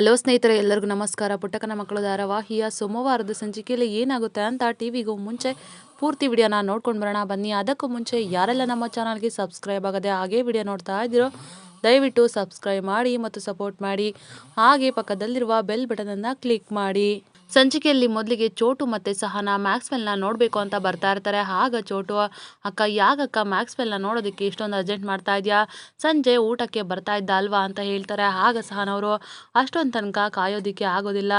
Hello ಸ್ನೇಹಿತರೆ, ಎಲ್ಲರಿಗೂ ನಮಸ್ಕಾರ. ಪುಟ್ಟಕನ ಮಕ್ಕಳು ಧಾರಾವಾಹಿಯ ಸೋಮವಾರದ ಸಂಚಿಕೆಯಲ್ಲಿ ಏನಾಗುತ್ತೆ ಅಂತ ಟಿವಿಗೂ ಮುಂಚೆ ಪೂರ್ತಿ ವಿಡಿಯೋನ ನೋಡ್ಕೊಂಡು ಬರೋಣ. ಬನ್ನಿ, ಅದಕ್ಕೂ ಮುಂಚೆ ಯಾರೆಲ್ಲ ನಮ್ಮ ಚಾನಲ್ಗೆ ಸಬ್ಸ್ಕ್ರೈಬ್ ಆಗದೆ ಹಾಗೆ ವಿಡಿಯೋ ನೋಡ್ತಾ ಇದ್ದೀರೋ, ದಯವಿಟ್ಟು ಸಬ್ಸ್ಕ್ರೈಬ್ ಮಾಡಿ ಮತ್ತು ಸಪೋರ್ಟ್ ಮಾಡಿ. ಹಾಗೆ ಪಕ್ಕದಲ್ಲಿರುವ ಬೆಲ್ ಬಟನನ್ನು ಕ್ಲಿಕ್ ಮಾಡಿ. ಸಂಚಿಕೆಯಲ್ಲಿ ಮೊದಲಿಗೆ ಚೋಟು ಮತ್ತು ಸಹನಾ ಮ್ಯಾಕ್ಸ್ವೆಲ್ನ ನೋಡಬೇಕು ಅಂತ ಬರ್ತಾ ಇರ್ತಾರೆ. ಆಗ ಚೋಟು, ಅಕ್ಕ ಯಾಕಕ್ಕ ಮ್ಯಾಕ್ಸ್ವೆಲ್ನ ನೋಡೋದಕ್ಕೆ ಇಷ್ಟೊಂದು ಅರ್ಜೆಂಟ್ ಮಾಡ್ತಾ ಇದೆಯಾ? ಸಂಜೆ ಊಟಕ್ಕೆ ಬರ್ತಾ ಇದ್ದ ಅಲ್ವಾ? ಅಂತ ಹೇಳ್ತಾರೆ. ಆಗ ಸಹನವರು, ಅಷ್ಟೊಂದು ತನಕ ಕಾಯೋದಕ್ಕೆ ಆಗೋದಿಲ್ಲ.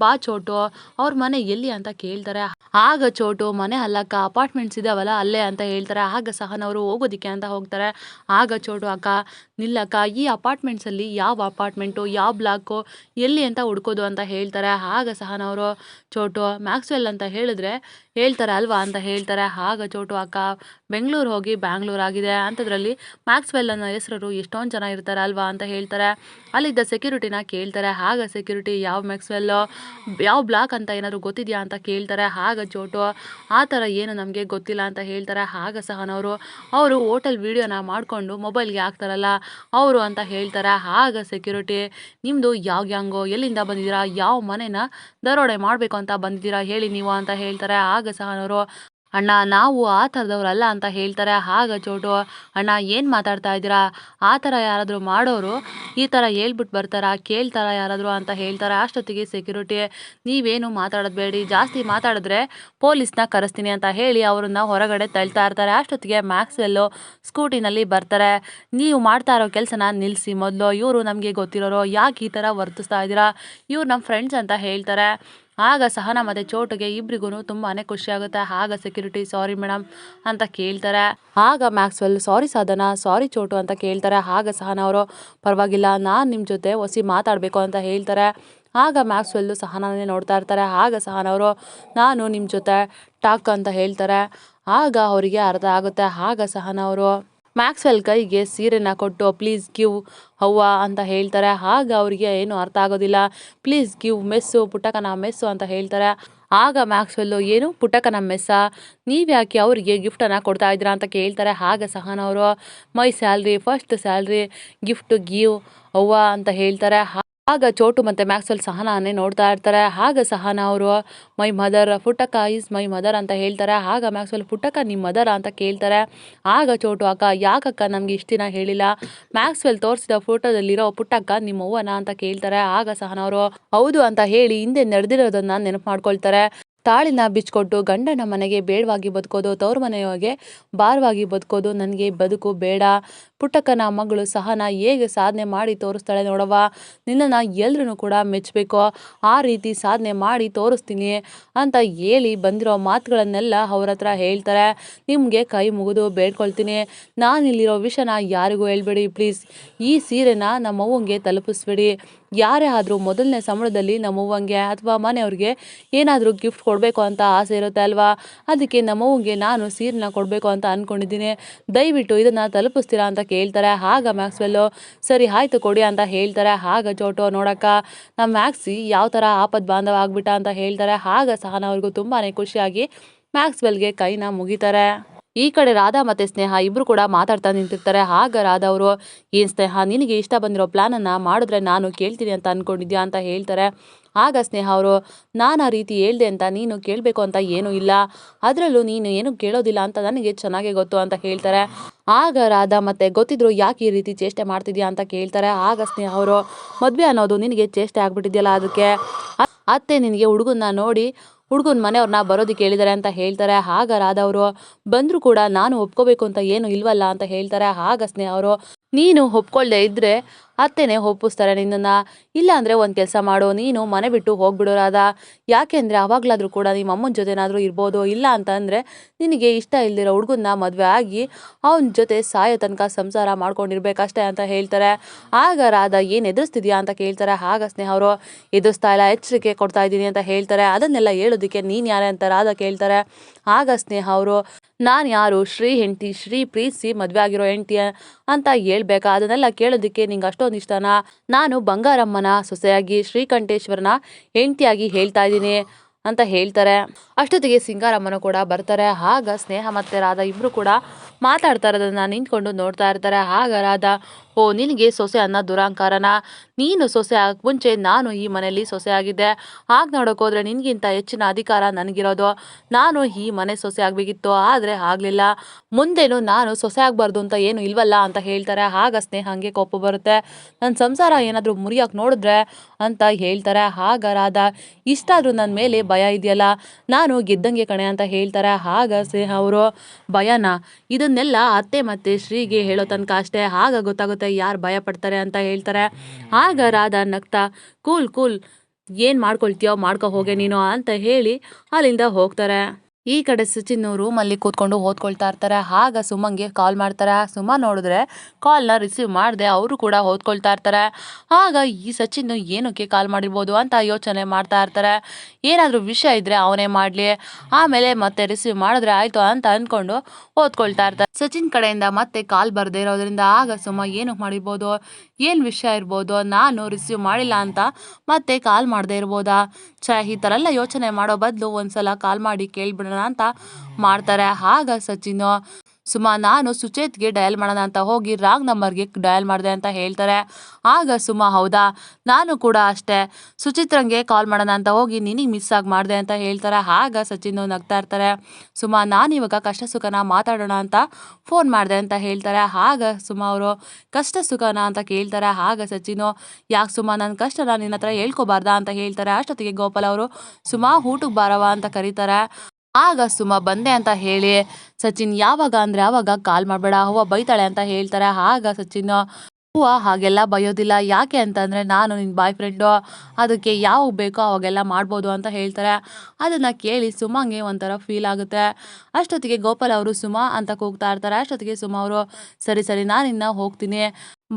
ಬಾ ಚೋಟು, ಅವ್ರ ಮನೆ ಎಲ್ಲಿ ಅಂತ ಕೇಳ್ತಾರೆ. ಆಗ ಚೋಟು, ಮನೆ ಅಲ್ಲಕ್ಕ, ಅಪಾರ್ಟ್ಮೆಂಟ್ಸ್ ಇದಾವಲ್ಲ, ಅಲ್ಲೇ ಅಂತ ಹೇಳ್ತಾರೆ. ಆಗ ಸಹನವರು, ಹೋಗೋದಿಕ್ಕೆ ಅಂತ ಹೋಗ್ತಾರೆ. ಆಗ ಚೋಟು, ಅಕ್ಕ, ನಿಲ್ಲಕ್ಕ, ಈ ಅಪಾರ್ಟ್ಮೆಂಟ್ಸಲ್ಲಿ ಯಾವ ಅಪಾರ್ಟ್ಮೆಂಟು, ಯಾವ ಬ್ಲಾಕು, ಎಲ್ಲಿ ಅಂತ ಹುಡ್ಕೋದು? ಅಂತ ಹೇಳ್ತಾರೆ. ಆಗ ಸಹನವರು ಚೋಟು ಮ್ಯಾಕ್ಸ್ವೆಲ್ ಅಂತ ಹೇಳಿದ್ರೆ ಹೇಳ್ತಾರೆ ಅಲ್ವಾ ಅಂತ ಹೇಳ್ತಾರೆ ಆಗ ಚೋಟು ಅಕ್ಕ, ಬೆಂಗಳೂರು ಹೋಗಿ ಬ್ಯಾಂಗ್ಳೂರ್ ಆಗಿದೆ. ಅಂಥದ್ರಲ್ಲಿ ಮ್ಯಾಕ್ಸ್ವೆಲ್ ಅನ್ನೋ ಹೆಸರು ಎಷ್ಟೊಂದು ಜನ ಇರ್ತಾರೆ ಅಲ್ವಾ ಅಂತ ಹೇಳ್ತಾರೆ. ಅಲ್ಲಿದ್ದ ಸೆಕ್ಯೂರಿಟಿನ ಕೇಳ್ತಾರೆ ಆಗ ಸೆಕ್ಯೂರಿಟಿ ಯಾವ ಮ್ಯಾಕ್ಸ್ವೆಲ್ಲು ಯಾವ ಬ್ಲಾಕ್ ಅಂತ ಏನಾದರೂ ಗೊತ್ತಿದೆಯಾ? ಅಂತ ಕೇಳ್ತಾರೆ. ಆಗ ಚೋಟು, ಆ ಥರ ಏನು ನಮಗೆ ಗೊತ್ತಿಲ್ಲ? ಅಂತ ಹೇಳ್ತಾರೆ. ಆಗ ಸಹನವರು, ಅವರು ಹೋಟೆಲ್ ವೀಡಿಯೋನ ಮಾಡಿಕೊಂಡು ಮೊಬೈಲ್ಗೆ ಹಾಕ್ತಾರಲ್ಲ, ಅವರು ಅಂತ ಹೇಳ್ತಾರೆ. ಆಗ ಸೆಕ್ಯೂರಿಟಿ ನಿಮ್ಮದು ಯಾವ ಗ್ಯಾಂಗೋ ಎಲ್ಲಿಂದ ಬಂದಿದ್ದೀರಾ? ಯಾವ ಮನೇನ? ದರೋಡೆ ಮಾಡಬೇಕು ಅಂತ ಬಂದಿದ್ದೀರಾ? ಹೇಳಿ ನೀವು ಅಂತ ಹೇಳ್ತಾರೆ. ಆಗ ಸಹನವರು ಅಣ್ಣ, ನಾವು ಆ ಥರದವ್ರಲ್ಲ ಅಂತ ಹೇಳ್ತಾರೆ. ಹಾಗ ಚೋಟು ಅಣ್ಣ, ಏನು ಮಾತಾಡ್ತಾ ಇದ್ದೀರಾ? ಆ ಥರ ಯಾರಾದರೂ ಮಾಡೋರು ಈ ಥರ ಹೇಳ್ಬಿಟ್ಟು ಬರ್ತಾರಾ? ಕೇಳ್ತಾರಾ ಯಾರಾದರೂ ಅಂತ ಹೇಳ್ತಾರೆ? ಅಷ್ಟೊತ್ತಿಗೆ ಸೆಕ್ಯೂರಿಟಿ ನೀವೇನು ಮಾತಾಡೋದು ಬೇಡಿ. ಜಾಸ್ತಿ ಮಾತಾಡಿದ್ರೆ ಪೊಲೀಸ್ನ ಕರೆಸ್ತೀನಿ ಅಂತ ಹೇಳಿ ಅವ್ರನ್ನ ಹೊರಗಡೆ ತಳ್ತಾ ಇರ್ತಾರೆ. ಅಷ್ಟೊತ್ತಿಗೆ ಮ್ಯಾಕ್ಸ್ವೆಲ್ಲು ಸ್ಕೂಟಿನಲ್ಲಿ ಬರ್ತಾರೆ. ನೀವು ಮಾಡ್ತಾ ಇರೋ ಕೆಲಸನ ನಿಲ್ಲಿಸಿ ಮೊದಲು. ಇವರು ನಮಗೆ ಗೊತ್ತಿರೋರು. ಯಾಕೆ ಈ ಥರ ವರ್ತಿಸ್ತಾ ಇದ್ದೀರಾ? ಇವ್ರು ನಮ್ಮ ಫ್ರೆಂಡ್ಸ್ ಅಂತ ಹೇಳ್ತಾರೆ. ಆಗ ಸಹನ ಮತ್ತು ಚೋಟುಗೆ ಇಬ್ರಿಗೂ ತುಂಬಾ ಖುಷಿ ಆಗುತ್ತೆ ಆಗ ಸೆಕ್ಯೂರಿಟಿ ಸಾರಿ ಮೇಡಮ್ ಅಂತ ಕೇಳ್ತಾರೆ. ಆಗ ಮ್ಯಾಕ್ಸ್ವೆಲ್ ಸಾರಿ ಸಾಧನ ಸಾರಿ ಚೋಟು ಅಂತ ಕೇಳ್ತಾರೆ. ಆಗ ಸಹನ ಅವರು ಪರವಾಗಿಲ್ಲ, ನಾನು ನಿಮ್ಮ ಜೊತೆ ಒಸಿ ಮಾತಾಡಬೇಕು ಅಂತ ಹೇಳ್ತಾರೆ. ಆಗ ಮ್ಯಾಕ್ಸ್ವೆಲ್ಲು ಸಹನಾನೇ ನೋಡ್ತಾ ಇರ್ತಾರೆ. ಆಗ ಸಹನವರು ನಾನು ನಿಮ್ಮ ಜೊತೆ ಟಾಕ್ ಅಂತ ಹೇಳ್ತಾರೆ. ಆಗ ಅವರಿಗೆ ಅರ್ಥ ಆಗುತ್ತೆ. ಆಗ ಸಹನ ಅವರು ಮ್ಯಾಕ್ಸ್ವೆಲ್ ಕೈಗೆ ಸೀರೆನ ಕೊಟ್ಟು, ಪ್ಲೀಸ್ ಗಿವ್ ಅವ್ವ ಅಂತ ಹೇಳ್ತಾರೆ. ಆಗ ಅವರಿಗೆ ಏನು ಅರ್ಥ ಆಗೋದಿಲ್ಲ. ಪ್ಲೀಸ್ ಗಿವ್ ಮೆಸ್ಸು, ಪುಟಕನ ಮೆಸ್ಸು ಅಂತ ಹೇಳ್ತಾರೆ. ಆಗ ಮ್ಯಾಕ್ಸ್ವೆಲ್ಲು, ಏನು ಪುಟಕನ ಮೆಸ್ಸ? ನೀವು ಯಾಕೆ ಅವರಿಗೆ ಗಿಫ್ಟನ್ನು ಕೊಡ್ತಾ ಇದ್ದೀರಾ? ಅಂತ ಕೇಳ್ತಾರೆ. ಆಗ ಸಹನವರು, my salary, first salary, gift give ಅವ್ವ ಅಂತ ಹೇಳ್ತಾರೆ. ಆಗ ಚೋಟು ಮತ್ತು ಮ್ಯಾಕ್ಸ್ವೆಲ್ ಸಹನಾನೇ ನೋಡ್ತಾ ಇರ್ತಾರೆ. ಆಗ ಸಹನಾ ಅವರು my mother, Puttakka is my mother ಅಂತ ಹೇಳ್ತಾರೆ. ಆಗ ಮ್ಯಾಕ್ಸ್ವೆಲ್, ಪುಟ್ಟಕ್ಕ ನಿಮ್ಮ ಮದರ? ಅಂತ ಕೇಳ್ತಾರೆ. ಆಗ ಚೋಟು, ಅಕ್ಕ, ಯಾಕಕ್ಕ ನಮಗೆ ಇಷ್ಟು ದಿನ ಹೇಳಿಲ್ಲ? ಮ್ಯಾಕ್ಸ್ವೆಲ್ ತೋರಿಸಿದ ಫೋಟೋದಲ್ಲಿರೋ, ಪುಟ್ಟಕ್ಕ, ನಿಮ್ಮ ಅವ್ವನ? ಅಂತ ಕೇಳ್ತಾರೆ. ಆಗ ಸಹನ ಅವರು ಹೌದು ಅಂತ ಹೇಳಿ ಹಿಂದೆ ನಡೆದಿರೋದನ್ನ ನೆನಪು ಮಾಡ್ಕೊಳ್ತಾರೆ. ತಾಳಿನ ಬಿಚ್ಕೊಟ್ಟು ಗಂಡನ ಮನೆಗೆ ಬೇಡವಾಗಿ ಬದುಕೋದು, ತವ್ರ ಮನೆಯೊಳಗೆ ಭಾರವಾಗಿ ಬದುಕೋದು ನನಗೆ ಬದುಕು ಬೇಡ. ಪುಟ್ಟಕ್ಕನ ಮಗಳು ಸಹನ ಹೇಗೆ ಸಾಧನೆ ಮಾಡಿ ತೋರಿಸ್ತಾಳೆ ನೋಡವ್ವ? ನಿನ್ನನ್ನು ಎಲ್ಲರೂ ಕೂಡ ಮೆಚ್ಚಬೇಕು ಆ ರೀತಿ ಸಾಧನೆ ಮಾಡಿ ತೋರಿಸ್ತೀನಿ ಅಂತ ಹೇಳಿ ಬಂದಿರೋ ಮಾತುಗಳನ್ನೆಲ್ಲ ಅವ್ರ ಹತ್ರ ಹೇಳ್ತಾರೆ. ನಿಮಗೆ ಕೈ ಮುಗಿದು ಬೇಡ್ಕೊಳ್ತೀನಿ. ನಾನು ಇಲ್ಲಿರೋ ವಿಷಯನ ಯಾರಿಗೂ ಹೇಳ್ಬೇಡಿ, ಪ್ಲೀಸ್. ಈ ಸೀರೆನ ನಮ್ಮವ್ವಂಗೆ ತಲುಪಿಸ್ಬೇಡಿ. ಯಾರೇ ಆದರೂ ಮೊದಲನೇ ಸಂಬಳದಲ್ಲಿ ನಮ್ಮವ್ವಂಗೆ ಅಥವಾ ಮನೆಯವ್ರಿಗೆ ಏನಾದರೂ ಗಿಫ್ಟ್ ಕೊಡಬೇಕು ಅಂತ ಆಸೆ ಇರುತ್ತೆ ಅಲ್ವಾ? ಅದಕ್ಕೆ ನಮ್ಮವ್ವಂಗೆ ನಾನು ಸೀರೆನ ಕೊಡಬೇಕು ಅಂತ ಅಂದ್ಕೊಂಡಿದ್ದೀನಿ ದಯವಿಟ್ಟು ಇದನ್ನು ತಲುಪಿಸ್ತೀರಾ ಅಂತ ಕೇಳ್ತಾರೆ. ಆಗ ಮ್ಯಾಕ್ಸ್ವೆಲ್ಲು, ಸರಿ, ಆಯ್ತು ಕೊಡಿ ಅಂತ ಹೇಳ್ತಾರೆ. ಆಗ ಚೋಟು ನೋಡಕ್ಕ, ನಮ್ಮ ಮ್ಯಾಕ್ಸಿ ಯಾವ ಥರ ಆಪದ್ ಬಾಂಧವ ಆಗ್ಬಿಟ್ಟ ಅಂತ ಹೇಳ್ತಾರೆ. ಆಗ ಸಹನ ಅವ್ರಿಗೂ ತುಂಬಾ ಖುಷಿಯಾಗಿ ಮ್ಯಾಕ್ಸ್ವೆಲ್ಗೆ ಕೈನ ಮುಗಿತಾರೆ. ಈ ಕಡೆ ರಾಧಾ ಮತ್ತು ಸ್ನೇಹ ಇಬ್ಬರು ಕೂಡ ಮಾತಾಡ್ತಾ ನಿಂತಿರ್ತಾರೆ. ಆಗ ರಾಧಾ ಅವರು ಏನು ಸ್ನೇಹ, ನಿನಗೆ ಇಷ್ಟ ಬಂದಿರೋ ಪ್ಲ್ಯಾನನ್ನು ಮಾಡಿದ್ರೆ ನಾನು ಕೇಳ್ತೀನಿ ಅಂತ ಅಂದ್ಕೊಂಡಿದ್ಯಾ ಅಂತ ಹೇಳ್ತಾರೆ. ಆಗ ಸ್ನೇಹ ಅವರು, ನಾನು ಆ ರೀತಿ ಹೇಳ್ದೆ ಅಂತ ನೀನು ಕೇಳಬೇಕು ಅಂತ ಏನೂ ಇಲ್ಲ. ಅದರಲ್ಲೂ ನೀನು ಏನು ಕೇಳೋದಿಲ್ಲ ಅಂತ ನನಗೆ ಚೆನ್ನಾಗೇ ಗೊತ್ತು ಅಂತ ಹೇಳ್ತಾರೆ. ಆಗ ರಾಧಾ ಮತ್ತೆ, ಗೊತ್ತಿದ್ರು ಯಾಕೆ ಈ ರೀತಿ ಚೇಷ್ಟೆ ಮಾಡ್ತಿದ್ಯಾ? ಅಂತ ಕೇಳ್ತಾರೆ. ಆಗ ಸ್ನೇಹ ಅವರು, ಮದುವೆ ಅನ್ನೋದು ನಿನಗೆ ಚೇಷ್ಟೆ ಆಗ್ಬಿಟ್ಟಿದೆಯಲ್ಲ ಅದಕ್ಕೆ. ಅತ್ತೆ ನಿನಗೆ ಹುಡುಗನ್ನ ನೋಡಿ ಹುಡುಗನ ಮನೆಯವ್ರನ್ನ ಬರೋದಕ್ಕೆ ಹೇಳಿದ್ದಾರೆ ಅಂತ ಹೇಳ್ತಾರೆ. ಆಗ ರಾಧವರು ಬಂದರೂ ಕೂಡ ನಾನು ಒಪ್ಕೋಬೇಕು ಅಂತ ಏನು ಇಲ್ವಲ್ಲ? ಅಂತ ಹೇಳ್ತಾರೆ. ಹಾಗ ಸ್ನೇಹ ಅವರು, ನೀನು ಒಪ್ಕೊಳ್ದೆ ಇದ್ದರೆ ಅತ್ತೆನೇ ಒಪ್ಪಿಸ್ತಾರೆ ನಿನ್ನನ್ನು. ಇಲ್ಲ ಅಂದರೆ ಒಂದು ಕೆಲಸ ಮಾಡು, ನೀನು ಮನೆ ಬಿಟ್ಟು ಹೋಗ್ಬಿಡೋರಾದ. ಯಾಕೆ ಯಾಕೆಂದರೆ ಅವಾಗಲಾದರೂ ಕೂಡ ನಿಮ್ಮ ಅಮ್ಮನ ಜೊತೆನಾದರೂ ಇರ್ಬೋದು, ಇಲ್ಲ ಅಂತಂದರೆ ನಿನಗೆ ಇಷ್ಟ ಇಲ್ದಿರೋ ಹುಡುಗನ್ನ ಮದುವೆ ಆಗಿ ಅವನ ಜೊತೆ ಸಾಯೋ ತನಕ ಸಂಸಾರ ಮಾಡ್ಕೊಂಡಿರ್ಬೇಕಷ್ಟೇ ಅಂತ ಹೇಳ್ತಾರೆ. ಆಗ ರಾಧ, ಏನು ಎದುರಿಸ್ತಿದ್ಯಾ? ಅಂತ ಕೇಳ್ತಾರೆ. ಆಗ ಸ್ನೇಹ ಅವರು, ಎದುರಿಸ್ತಾ ಇಲ್ಲ, ಎಚ್ಚರಿಕೆ ಕೊಡ್ತಾ ಇದ್ದೀನಿ ಅಂತ ಹೇಳ್ತಾರೆ. ಅದನ್ನೆಲ್ಲ ಹೇಳೋದಕ್ಕೆ ನೀನು ಯಾರೇ ಅಂತ ರಾಧಾ ಕೇಳ್ತಾರೆ. ಆಗ ಸ್ನೇಹ ಅವರು, ನಾನು ಯಾರು? ಶ್ರೀ ಹೆಂಡತಿ, ಶ್ರೀ ಪ್ರೀತಿಸಿ ಮದುವೆ ಆಗಿರೋ ಹೆಂಡತಿ ಅಂತ ಹೇಳ್ಬೇಕಾ? ಅದನ್ನೆಲ್ಲ ಕೇಳೋದಕ್ಕೆ ನಿಂಗೆ ಅಷ್ಟೊಂದು ಇಷ್ಟನಾ ನಾನು ಬಂಗಾರಮ್ಮನ ಸೊಸೆಯಾಗಿ ಶ್ರೀಕಂಠೇಶ್ವರನ ಹೆಂಡತಿಯಾಗಿ ಹೇಳ್ತಾ ಇದ್ದೀನಿ ಅಂತ ಹೇಳ್ತಾರೆ. ಅಷ್ಟೊತ್ತಿಗೆ ಸಿಂಗಾರಮ್ಮನ ಕೂಡ ಬರ್ತಾರೆ. ಆಗ ಸ್ನೇಹ ಮತ್ತೆ ರಾಧ ಇಬ್ಬರು ಕೂಡ ಮಾತಾಡ್ತಾ ಇರೋದನ್ನು ನಿಂತ್ಕೊಂಡು ನೋಡ್ತಾ ಇರ್ತಾರೆ. ಆಗ ಓ, ನಿನಗೆ ಸೊಸೆ ಅನ್ನೋ ದುರಾಂಕಾರನ? ನೀನು ಸೊಸೆ ಆಗಕ್ಕೆ ಮುಂಚೆ ನಾನು ಈ ಮನೆಯಲ್ಲಿ ಸೊಸೆ ಆಗಿದ್ದೆ. ಆಗ ನೋಡೋಕೆ ಹೋದ್ರೆ ನಿನಗಿಂತ ಹೆಚ್ಚಿನ ಅಧಿಕಾರ ನನಗಿರೋದು. ನಾನು ಈ ಮನೆ ಸೊಸೆ ಆಗಬೇಕಿತ್ತು. ಆದರೆ ಆಗಲಿಲ್ಲ. ಮುಂದೇನು ನಾನು ಸೊಸೆ ಆಗಬಾರ್ದು ಅಂತ ಏನು ಇಲ್ವಲ್ಲ ಅಂತ ಹೇಳ್ತಾರೆ. ಆಗ ಸ್ನೇಹ ಹಂಗೆ ಕೋಪ ಬರುತ್ತೆ. ನನ್ನ ಸಂಸಾರ ಏನಾದರೂ ಮುರಿಯೋಕೆ ನೋಡಿದ್ರೆ ಅಂತ ಹೇಳ್ತಾರೆ. ಆಗ ಇಷ್ಟಾದರೂ ನನ್ನ ಮೇಲೆ ಭಯ ಇದೆಯಲ್ಲ? ನಾನು ಗೆದ್ದಂಗೆ ಕಣೆ ಅಂತ ಹೇಳ್ತಾರೆ. ಆಗ ಸ್ನೇಹ ಅವರು, ಭಯನ? ಇದನ್ನೆಲ್ಲ ಅತ್ತೆ ಮತ್ತು ಶ್ರೀಗೆ ಹೇಳೋ ತನಕ ಅಷ್ಟೇ. ಆಗ ಗೊತ್ತಾಗುತ್ತೆ ಯಾರು ಭಯ ಪಡ್ತಾರೆ ಅಂತ ಹೇಳ್ತಾರೆ. ಆಗ ರಾಧ ನಗ್ತಾ, ಕೂಲ್ ಕೂಲ್, ಏನು ಮಾಡ್ಕೊಳ್ತೀಯೋ ಮಾಡ್ಕೊ ಹೋಗೆ ನೀನು ಅಂತ ಹೇಳಿ ಅಲ್ಲಿಂದ ಹೋಗ್ತಾರೆ. ಈ ಕಡೆ ಸಚಿನ್ ರೂಮಲ್ಲಿ ಕೂತ್ಕೊಂಡು ಓದ್ಕೊಳ್ತಾ ಇರ್ತಾರೆ. ಆಗ ಸುಮಂಗೆ ಕಾಲ್ ಮಾಡ್ತಾರೆ. ಸುಮ ನೋಡಿದ್ರೆ ಕಾಲ್ನ ರಿಸೀವ್ ಮಾಡಿದೆ ಅವರು ಕೂಡ ಓದ್ಕೊಳ್ತಾ ಇರ್ತಾರೆ. ಆಗ ಈ ಸಚಿನ್ ಏನಕ್ಕೆ ಕಾಲ್ ಮಾಡಿರ್ಬೋದು ಅಂತ ಯೋಚನೆ ಮಾಡ್ತಾ ಇರ್ತಾರೆ. ಏನಾದರೂ ವಿಷಯ ಇದ್ದರೆ ಅವನೇ ಮಾಡಲಿ. ಆಮೇಲೆ ಮತ್ತೆ ರಿಸೀವ್ ಮಾಡಿದ್ರೆ ಆಯಿತು ಅಂತ ಅಂದ್ಕೊಂಡು ಓದ್ಕೊಳ್ತಾ ಇರ್ತಾರೆ. ಸಚಿನ್ ಕಡೆಯಿಂದ ಮತ್ತೆ ಕಾಲ್ ಬರದೇ ಇರೋದ್ರಿಂದ ಆಗ ಸುಮ ಏನಕ್ಕೆ ಮಾಡಿರ್ಬೋದು? ಏನು ವಿಷಯ ಇರ್ಬೋದು? ನಾನು ರಿಸೀವ್ ಮಾಡಿಲ್ಲ ಅಂತ ಮತ್ತೆ ಕಾಲ್ ಮಾಡದೇ ಇರ್ಬೋದಾ? ಛ, ಈ ಥರ ಎಲ್ಲ ಯೋಚನೆ ಮಾಡೋ ಬದಲು ಒಂದ್ಸಲ ಕಾಲ್ ಮಾಡಿ ಕೇಳ್ಬಿಡೋಣ ಅಂತ ಮಾಡ್ತಾರೆ. ಆಗ ಸಚಿನ್, ಸುಮಾ, ನಾನು ಸುಚೇತ್ಗೆ ಡಯಲ್ ಮಾಡೋಣ ಅಂತ ಹೋಗಿ ರಾಂಗ್ ನಂಬರ್ಗೆ ಡಯಲ್ ಮಾಡಿದೆ ಅಂತ ಹೇಳ್ತಾರೆ. ಆಗ ಸುಮಾ, ಹೌದಾ? ನಾನು ಕೂಡ ಅಷ್ಟೇ. ಸುಚಿತ್ರಂಗೆ ಕಾಲ್ ಮಾಡೋಣ ಅಂತ ಹೋಗಿ ನಿನಗೆ ಮಿಸ್ ಆಗಿ ಮಾಡಿದೆ ಅಂತ ಹೇಳ್ತಾರೆ. ಆಗ ಸಚಿನ್ ನಗ್ತಾ ಇರ್ತಾರೆ. ಸುಮಾ, ನಾನು ಇವಾಗ ಕಷ್ಟ ಸುಖನ ಮಾತಾಡೋಣ ಅಂತ ಫೋನ್ ಮಾಡಿದೆ ಅಂತ ಹೇಳ್ತಾರೆ. ಆಗ ಸುಮಾ ಅವರು, ಕಷ್ಟ ಸುಖನ ಅಂತ ಕೇಳ್ತಾರೆ. ಆಗ ಸಚಿನು, ಯಾಕೆ ಸುಮಾ ನನ್ನ ಕಷ್ಟನ ನಿನ್ನ ಹತ್ರ ಹೇಳ್ಕೊಬಾರ್ದಾ ಅಂತ ಹೇಳ್ತಾರೆ. ಅಷ್ಟೊತ್ತಿಗೆ ಗೋಪಾಲ್ ಅವರು, ಸುಮಾ ಊಟಕ್ಕೆ ಬಾರವಾ ಅಂತ ಕರೀತಾರೆ. ಆಗ ಸುಮ ಬಂದೆ ಅಂತ ಹೇಳಿ, ಸಚಿನ್, ಯಾವಾಗ ಅಂದರೆ ಆವಾಗ ಕಾಲ್ ಮಾಡಬೇಡ, ಅವ್ವ ಬೈತಾಳೆ ಅಂತ ಹೇಳ್ತಾರೆ. ಆಗ ಸಚಿನ್ ಹೂವ ಹಾಗೆಲ್ಲ ಬಯೋದಿಲ್ಲ. ಯಾಕೆ ಅಂತಂದರೆ ನಾನು ನಿನ್ನ ಬಾಯ್ ಫ್ರೆಂಡು ಅದಕ್ಕೆ ಯಾವಾಗ ಬೇಕೋ ಅವಾಗೆಲ್ಲ ಮಾಡ್ಬೋದು ಅಂತ ಹೇಳ್ತಾರೆ. ಅದನ್ನು ಕೇಳಿ ಸುಮಂಗೆ ಒಂಥರ ಫೀಲ್ ಆಗುತ್ತೆ. ಅಷ್ಟೊತ್ತಿಗೆ ಗೋಪಾಲ್ ಅವರು ಸುಮ ಅಂತ ಕೂಗ್ತಾ ಇರ್ತಾರೆ. ಅಷ್ಟೊತ್ತಿಗೆ ಸುಮ ಅವರು, ಸರಿ ಸರಿ ನಾನಿನ್ನ ಹೋಗ್ತೀನಿ.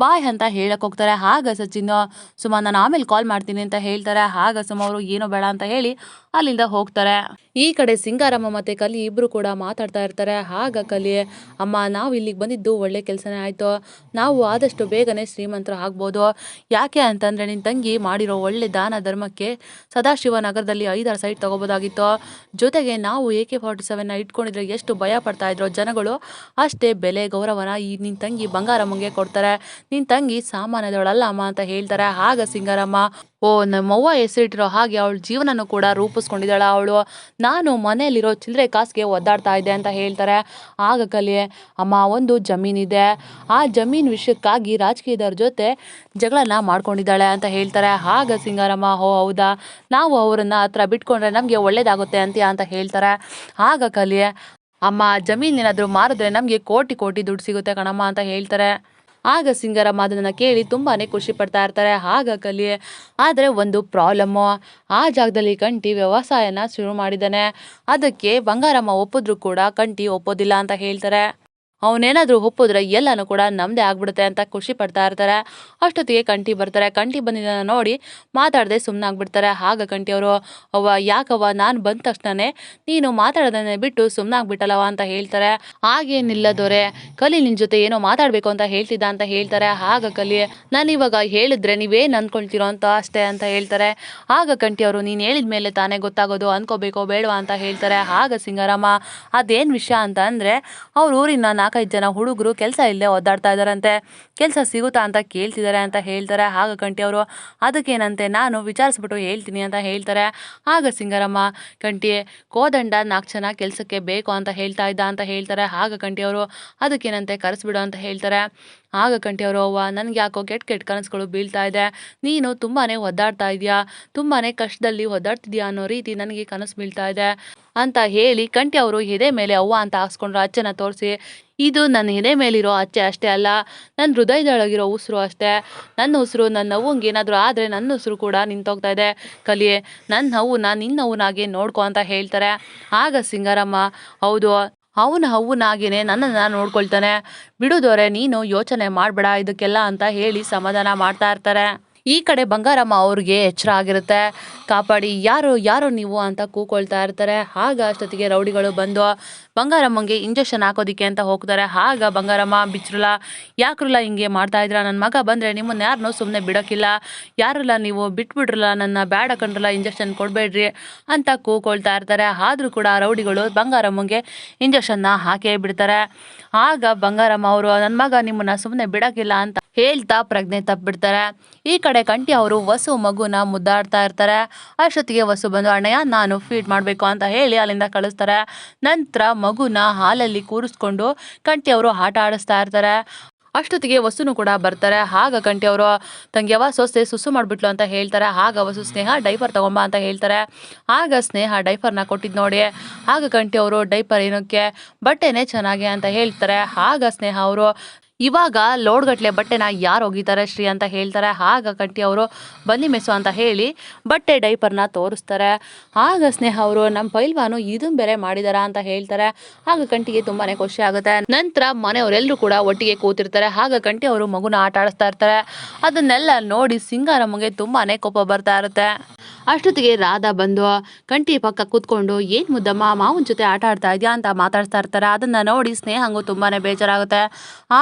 ಬಾಯ್ ಅಂತ ಹೇಳಕ್ ಹೋಗ್ತಾರೆ. ಆಗ ಸಚಿನ್, ಸುಮ, ನಾನು ಆಮೇಲೆ ಕಾಲ್ ಮಾಡ್ತೀನಿ ಅಂತ ಹೇಳ್ತಾರೆ. ಆಗ ಸುಮ ಅವರು, ಏನೋ ಬೇಡ ಅಂತ ಹೇಳಿ ಅಲ್ಲಿಂದ ಹೋಗ್ತಾರೆ. ಈ ಕಡೆ ಸಿಂಗಾರಮ್ಮ ಮತ್ತೆ ಕಲಿ ಇಬ್ರು ಕೂಡ ಮಾತಾಡ್ತಾ ಇರ್ತಾರೆ. ಆಗ ಕಲಿ ಅಮ್ಮ, ನಾವು ಇಲ್ಲಿಗೆ ಬಂದಿದ್ದು ಒಳ್ಳೆ ಕೆಲಸನೇ ಆಯಿತು. ನಾವು ಆದಷ್ಟು ಬೇಗನೆ ಶ್ರೀಮಂತರು ಆಗ್ಬೋದು. ಯಾಕೆ ಅಂತಂದರೆ ನಿನ್ನ ತಂಗಿ ಮಾಡಿರೋ ಒಳ್ಳೆ ದಾನ ಧರ್ಮಕ್ಕೆ ಸದಾಶಿವ ನಗರದಲ್ಲಿ ಐದಾರು ಸೈಟ್ ತಗೋಬೋದಾಗಿತ್ತು. ಜೊತೆಗೆ ನಾವು ಎ ಕೆ ಫಾರ್ಟಿ ಸೆವೆನ್ನ ಇಟ್ಕೊಂಡಿದ್ರೆ ಎಷ್ಟು ಭಯ ಪಡ್ತಾ ಇದ್ರು ಜನಗಳು ಅಷ್ಟೇ ಬೆಲೆ, ಗೌರವನ ಈ ನಿನ್ನ ತಂಗಿ ಬಂಗಾರಮ್ಮಂಗೆ ಕೊಡ್ತಾರೆ. ನಿನ್ನ ತಂಗಿ ಸಾಮಾನ್ಯದವಳಲ್ಲ ಅಮ್ಮ ಅಂತ ಹೇಳ್ತಾರೆ. ಆಗ ಸಿಂಗಾರಮ್ಮ ಓ ನಮ್ಮವ್ವ ಹೆಸರಿಟ್ಟಿರೋ ಹಾಗೆ ಅವಳ ಜೀವನನೂ ಕೂಡ ರೂಪಿಸ್ಕೊಂಡಿದ್ದಾಳೆ. ಅವಳು, ನಾನು ಮನೆಯಲ್ಲಿರೋ ಚಿಲ್ಲರೆ ಕಾಸಿಗೆ ಒದ್ದಾಡ್ತಾ ಇದ್ದೆ ಅಂತ ಹೇಳ್ತಾರೆ. ಆಗ ಕಲಿ ಅಮ್ಮ, ಒಂದು ಜಮೀನಿದೆ ಆ ಜಮೀನು ವಿಷಯಕ್ಕಾಗಿ ರಾಜಕೀಯದವ್ರ ಜೊತೆ ಜಗಳನ ಮಾಡ್ಕೊಂಡಿದ್ದಾಳೆ ಅಂತ ಹೇಳ್ತಾರೆ. ಆಗ ಸಿಂಗಾರಮ್ಮ, ಓ, ಹೌದಾ? ನಾವು ಅವರನ್ನ ಹತ್ರ ಬಿಟ್ಕೊಂಡ್ರೆ ನಮಗೆ ಒಳ್ಳೇದಾಗುತ್ತೆ ಅಂತೀಯ ಅಂತ ಹೇಳ್ತಾರೆ. ಆಗ ಕಲಿ ಅಮ್ಮ, ಜಮೀನೇನಾದರೂ ಮಾರಿದ್ರೆ ನಮಗೆ ಕೋಟಿ ಕೋಟಿ ದುಡ್ಡು ಸಿಗುತ್ತೆ ಕಣಮ್ಮ ಅಂತ ಹೇಳ್ತಾರೆ. ಆಗ ಸಿಂಗರ ಅದನ್ನು ಕೇಳಿ ತುಂಬಾನೇ ಖುಷಿ ಪಡ್ತಾ ಇರ್ತಾರೆ. ಆಗ ಕಲಿ, ಆದರೆ ಒಂದು ಪ್ರಾಬ್ಲಮ್ಮು ಆ ಜಾಗದಲ್ಲಿ ಕಂಟಿ ವ್ಯವಸಾಯನ ಶುರು ಮಾಡಿದ್ದಾನೆ. ಅದಕ್ಕೆ ಬಂಗಾರಮ್ಮ ಒಪ್ಪಿದ್ರು ಕೂಡ ಕಂಟಿ ಒಪ್ಪೋದಿಲ್ಲ ಅಂತ ಹೇಳ್ತಾರೆ. ಅವನೇನಾದರೂ ಒಪ್ಪಿದ್ರೆ ಎಲ್ಲನೂ ಕೂಡ ನಮ್ಮದೇ ಆಗ್ಬಿಡುತ್ತೆ ಅಂತ ಖುಷಿ ಪಡ್ತಾ ಇರ್ತಾರೆ. ಅಷ್ಟೊತ್ತಿಗೆ ಕಂಠಿ ಬರ್ತಾರೆ. ಕಂಠಿ ಬಂದಿದ್ದನ್ನು ನೋಡಿ ಮಾತಾಡದೆ ಸುಮ್ಮನೆ ಆಗ್ಬಿಡ್ತಾರೆ ಆಗ ಕಂಠಿ ಅವರು, ಅವ್ವ, ಯಾಕವ್ವ, ನಾನು ಬಂದ ತಕ್ಷಣನೇ ನೀನು ಮಾತಾಡೋದನ್ನೇ ಬಿಟ್ಟು ಸುಮ್ಮನೆ ಆಗ್ಬಿಟ್ಟಲ್ಲವ ಅಂತ ಹೇಳ್ತಾರೆ. ಹಾಗೇನಿಲ್ಲದೋರೆ ಕಲಿ ನಿನ್ನ ಜೊತೆ ಏನೋ ಮಾತಾಡಬೇಕು ಅಂತ ಹೇಳ್ತಿದ್ದ ಅಂತ ಹೇಳ್ತಾರೆ. ಆಗ ಕಲಿ, ನಾನು ಇವಾಗ ಹೇಳಿದ್ರೆ ನೀವೇನು ಅಂದ್ಕೊಳ್ತೀರೋ ಅಂತ ಅಷ್ಟೇ ಅಂತ ಹೇಳ್ತಾರೆ. ಆಗ ಕಂಠಿ ಅವರು, ನೀನು ಹೇಳಿದ ಮೇಲೆ ತಾನೇ ಗೊತ್ತಾಗೋದು ಅಂದ್ಕೋಬೇಕೋ ಬೇಡವಾ ಅಂತ ಹೇಳ್ತಾರೆ. ಆಗ ಸಿಂಗರಾಮ ಅದೇನು ವಿಷಯ ಅಂತ ಅಂದರೆ, ಅವ್ರ ಊರಿನ ನಾಲ್ಕೈದು ಜನ ಹುಡುಗರು ಕೆಲಸ ಇಲ್ಲೇ ಒದ್ದಾಡ್ತಾ ಇದ್ದಾರಂತೆ. ಕೆಲಸ ಸಿಗುತ್ತಾ ಅಂತ ಕೇಳ್ತಿದ್ದಾರೆ ಅಂತ ಹೇಳ್ತಾರೆ. ಆಗ ಕಂಟಿ ಅವರು, ಅದಕ್ಕೇನಂತೆ? ನಾನು ವಿಚಾರಿಸ್ಬಿಟ್ಟು ಹೇಳ್ತೀನಿ ಅಂತ ಹೇಳ್ತಾರೆ. ಆಗ ಸಿಂಗರಮ್ಮ ಕಂಠಿ ಕೋದಂಡ ನಾಲ್ಕು ಜನ ಕೆಲಸಕ್ಕೆ ಬೇಕು ಅಂತ ಹೇಳ್ತಾ ಇದ್ದ ಅಂತ ಹೇಳ್ತಾರೆ. ಆಗ ಕಂಟಿ ಅವರು, ಅದಕ್ಕೇನಂತೆ? ಕರೆಸ್ಬಿಡು ಅಂತ ಹೇಳ್ತಾರೆ. ಆಗ ಕಂಠಿ ಅವರು, ಅವ್ವ ನನಗೆ ಯಾಕೋ ಕೆಟ್ಟ ಕೆಟ್ಟ ಕನಸುಗಳು ಬೀಳ್ತಾ ಇದೆ. ನೀನು ತುಂಬಾ ಒದ್ದಾಡ್ತಾ ಇದೆಯಾ? ತುಂಬಾ ಕಷ್ಟದಲ್ಲಿ ಒದ್ದಾಡ್ತಿದ್ಯಾ ಅನ್ನೋ ರೀತಿ ನನಗೆ ಕನಸು ಬೀಳ್ತಾ ಇದೆ. ಅಂತ ಹೇಳಿ ಕಂಠಿ ಅವರು ಎದೆ ಮೇಲೆ ಅವ್ವ ಅಂತ ಹಾಕ್ಸ್ಕೊಂಡ್ರು ಅಚ್ಚನ ತೋರಿಸಿ ಇದು ನನ್ನ ಎದೆ ಮೇಲಿರೋ ಅಚ್ಚೆ ಅಷ್ಟೇ ಅಲ್ಲ ನನ್ನ ಹೃದಯದೊಳಗಿರೋ ಉಸಿರು ಅಷ್ಟೇ. ನನ್ನ ಉಸಿರು, ನನ್ನ ನೋವಂಗೆ ಏನಾದರೂ ಆದರೆ ನನ್ನ ಉಸಿರು ಕೂಡ ನಿಂತೋಗ್ತಾ ಇದೆ. ಕಲಿಯೆ ನನ್ನ ನೋವನ್ನ ನಿನ್ನ ನೋವನಾಗೆ ನೋಡ್ಕೊ ಅಂತ ಹೇಳ್ತಾರೆ. ಆಗ ಸಿಂಗಾರಮ್ಮ, ಹೌದು, ಅವನ ಅವ್ವನಾಗೇನೆ ನನ್ನನ್ನು ನೋಡ್ಕೊಳ್ತಾನೆ. ಬಿಡುದೋರೆ ನೀನು ಯೋಚನೆ ಮಾಡಬೇಡ, ಇದಕ್ಕೆಲ್ಲ ಅಂತ ಹೇಳಿ ಸಮಾಧಾನ ಮಾಡ್ತಾ ಇರ್ತಾರೆ. ಈ ಕಡೆ ಬಂಗಾರಮ್ಮ ಅವ್ರಿಗೆ ಎಚ್ಚರ ಆಗಿರುತ್ತೆ. ಕಾಪಾಡಿ, ಯಾರು ಯಾರು ನೀವು ಅಂತ ಕೂಕೊಳ್ತಾ ಇರ್ತಾರೆ. ಆಗ ಅಷ್ಟೊತ್ತಿಗೆ ರೌಡಿಗಳು ಬಂದು ಬಂಗಾರಮ್ಮಂಗೆ ಇಂಜೆಕ್ಷನ್ ಹಾಕೋದಿಕ್ಕೆ ಅಂತ ಹೋಗ್ತಾರೆ. ಆಗ ಬಂಗಾರಮ್ಮ ಬಿಚ್ರಲ್ಲ ಯಾಕ್ರಲ್ಲ ಹಿಂಗೆ ಮಾಡ್ತಾ ಇದ್ರ? ನನ್ನ ಮಗ ಬಂದರೆ ನಿಮ್ಮನ್ನ ಯಾರನ್ನೂ ಸುಮ್ಮನೆ ಬಿಡೋಕ್ಕಿಲ್ಲ ಯಾರಲ್ಲ ನೀವು ಬಿಟ್ಬಿಡ್ರಲ್ಲ ನನ್ನ ಬ್ಯಾಡ ಕಂಡ್ರಲ್ಲ ಇಂಜೆಕ್ಷನ್ ಕೊಡಬೇಡ್ರಿ ಅಂತ ಕೂಕೊಳ್ತಾ ಇರ್ತಾರೆ. ಆದರೂ ಕೂಡ ರೌಡಿಗಳು ಬಂಗಾರಮ್ಮಂಗೆ ಇಂಜೆಕ್ಷನ್ನ ಹಾಕೇ ಬಿಡ್ತಾರೆ. ಆಗ ಬಂಗಾರಮ್ಮ ಅವರು ನನ್ನ ಮಗ ನಿಮ್ಮನ್ನ ಸುಮ್ಮನೆ ಬಿಡೋಕ್ಕಿಲ್ಲ ಅಂತ ಹೇಳ್ತಾ ಪ್ರಜ್ಞೆ ತಪ್ಪಿಬಿಡ್ತಾರೆ. ಈ ಕಡೆ ಕಂಟಿ ಅವರು ವಸು ಮಗುನ ಮುದ್ದಾಡ್ತಾ ಇರ್ತಾರೆ. ಅಷ್ಟೊತ್ತಿಗೆ ವಸು ಬಂದು, ಅಣ್ಣಯ್ಯ, ನಾನು ಫೀಡ್ ಮಾಡಬೇಕು ಅಂತ ಹೇಳಿ ಅಲ್ಲಿಂದ ಕಳಿಸ್ತಾರೆ. ನಂತರ ಮಗುನ ಹಾಲಲ್ಲಿ ಕೂರಿಸ್ಕೊಂಡು ಕಂಟಿ ಅವರು ಆಟ ಆಡಿಸ್ತಾ ಇರ್ತಾರೆ. ಅಷ್ಟೊತ್ತಿಗೆ ವಸುನು ಕೂಡ ಬರ್ತಾರೆ. ಆಗ ಕಂಟಿ ಅವರು ತಂಗ್ಯವ ಸೊಸೆ, ಸುಸು ಮಾಡಿಬಿಟ್ಲು ಅಂತ ಹೇಳ್ತಾರೆ. ಆಗ ವಸು, ಸ್ನೇಹ, ಡೈಪರ್ ತಗೊಂಬ ಅಂತ ಹೇಳ್ತಾರೆ. ಆಗ ಸ್ನೇಹ ಡೈಪರ್ನ ಕೊಟ್ಟಿದ್ದು ನೋಡಿ. ಆಗ ಕಂಟಿ ಅವರು, ಡೈಪರ್ ಏನಕ್ಕೆ? ಬಟ್ಟೆನೇ ಚೆನ್ನಾಗಿ ಅಂತ ಹೇಳ್ತಾರೆ. ಆಗ ಸ್ನೇಹ ಅವರು ಇವಾಗ ಲೋಡ್ಗಟ್ಲೆ ಬಟ್ಟೆನ ಯಾರು ಒಗಿತಾರೆ ಶ್ರೀ ಅಂತ ಹೇಳ್ತಾರೆ. ಆಗ ಕಂಟಿ ಅವರು, ಬನ್ನಿ ಮೆಸು ಅಂತ ಹೇಳಿ ಬಟ್ಟೆ ಡೈಪರ್ನ ತೋರಿಸ್ತಾರೆ. ಆಗ ಸ್ನೇಹ ಅವರು ನಮ್ಮ ಪೈಲ್ವಾನು ಇದನ್ ಬೇರೆ ಮಾಡಿದಾರ ಅಂತ ಹೇಳ್ತಾರೆ. ಆಗ ಕಂಟಿಗೆ ತುಂಬಾನೇ ಖುಷಿ ಆಗುತ್ತೆ. ನಂತರ ಮನೆಯವರೆಲ್ಲರೂ ಕೂಡ ಒಟ್ಟಿಗೆ ಕೂತಿರ್ತಾರೆ. ಆಗ ಕಂಟಿ ಅವರು ಮಗುನ ಆಟ ಆಡಿಸ್ತಾ ಇರ್ತಾರೆ. ಅದನ್ನೆಲ್ಲ ನೋಡಿ ಸಿಂಗಾರಮ್ಮಗೆ ತುಂಬಾನೇ ಕೋಪ ಬರ್ತಾ ಇರುತ್ತೆ. ಅಷ್ಟೊತ್ತಿಗೆ ರಾಧಾ ಬಂದು ಕಂಟಿ ಪಕ್ಕ ಕೂತ್ಕೊಂಡು ಏನ್ ಮುದ್ದಮ್ಮ, ಮಾವನ ಜೊತೆ ಆಟ ಆಡ್ತಾ ಇದೆಯಾ? ಅಂತ ಮಾತಾಡ್ತಾ ಇರ್ತಾರೆ. ಅದನ್ನ ನೋಡಿ ಸ್ನೇಹಂಗೂ ತುಂಬಾನೇ ಬೇಜಾರಾಗುತ್ತೆ.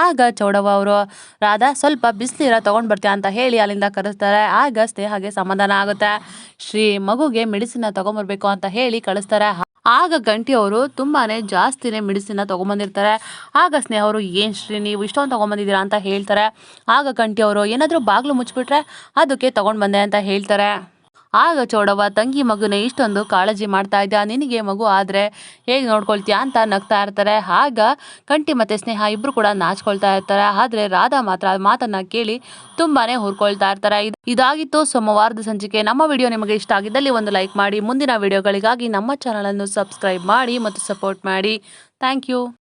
ಆಗ ಚೌಡವ್ವ ಅವರು, ರಾಧಾ, ಸ್ವಲ್ಪ ಬಿಸಿನೀರ ತೊಗೊಂಡು ಬರ್ತೀಯಾ? ಅಂತ ಹೇಳಿ ಅಲ್ಲಿಂದ ಕರೆಸ್ತಾರೆ. ಆಗ ಸ್ನೇಹಗೆ ಸಮಾಧಾನ ಆಗುತ್ತೆ. ಶ್ರೀ ಮಗುಗೆ ಮೆಡಿಸಿನ್ ತಗೊಂಬರ್ಬೇಕು ಅಂತ ಹೇಳಿ ಕಳಿಸ್ತಾರೆ. ಆಗ ಗಂಟಿ ಅವರು ತುಂಬಾನೇ ಜಾಸ್ತಿನೇ ಮೆಡಿಸಿನ್ ತಗೊಂಬಂದಿರ್ತಾರೆ. ಆಗ ಸ್ನೇಹ ಅವರು, ಏನ್ ಶ್ರೀ ನೀವು ಇಷ್ಟೊಂದು ತಗೊಂಬಂದಿದ್ದೀರಾ? ಅಂತ ಹೇಳ್ತಾರೆ. ಆಗ ಗಂಟಿ ಅವರು, ಏನಾದರೂ ಬಾಗ್ಲು ಮುಚ್ಚಿಬಿಟ್ರೆ ಅದಕ್ಕೆ ತಗೊಂಡ್ ಬಂದೆ ಅಂತ ಹೇಳ್ತಾರೆ. ಆಗ ಚೌಡವ್ವ, ತಂಗಿ ಮಗುನ, ಇಷ್ಟೊಂದು ಕಾಳಜಿ ಮಾಡ್ತಾ ಇದ್ದ ನಿನಗೆ ಮಗು ಆದರೆ ಹೇಗೆ ನೋಡ್ಕೊಳ್ತೀಯಾ? ಅಂತ ನಗ್ತಾ ಇರ್ತಾರೆ. ಆಗ ಕಂಟಿ ಮತ್ತು ಸ್ನೇಹ ಇಬ್ಬರು ಕೂಡ ನಾಚ್ಕೊಳ್ತಾ ಇರ್ತಾರೆ. ಆದರೆ ರಾಧಾ ಮಾತ್ರ ಮಾತನ್ನು ಕೇಳಿ ತುಂಬಾ ಹುರ್ಕೊಳ್ತಾ ಇರ್ತಾರೆ. ಇದ್- ಇದಾಗಿತ್ತು ಸೋಮವಾರದ ಸಂಚಿಕೆ. ನಮ್ಮ ವಿಡಿಯೋ ನಿಮಗೆ ಇಷ್ಟ ಆಗಿದ್ದಲ್ಲಿ ಒಂದು ಲೈಕ್ ಮಾಡಿ. ಮುಂದಿನ ವಿಡಿಯೋಗಳಿಗಾಗಿ ನಮ್ಮ ಚಾನಲನ್ನು ಸಬ್ಸ್ಕ್ರೈಬ್ ಮಾಡಿ ಮತ್ತು ಸಪೋರ್ಟ್ ಮಾಡಿ. Thank you.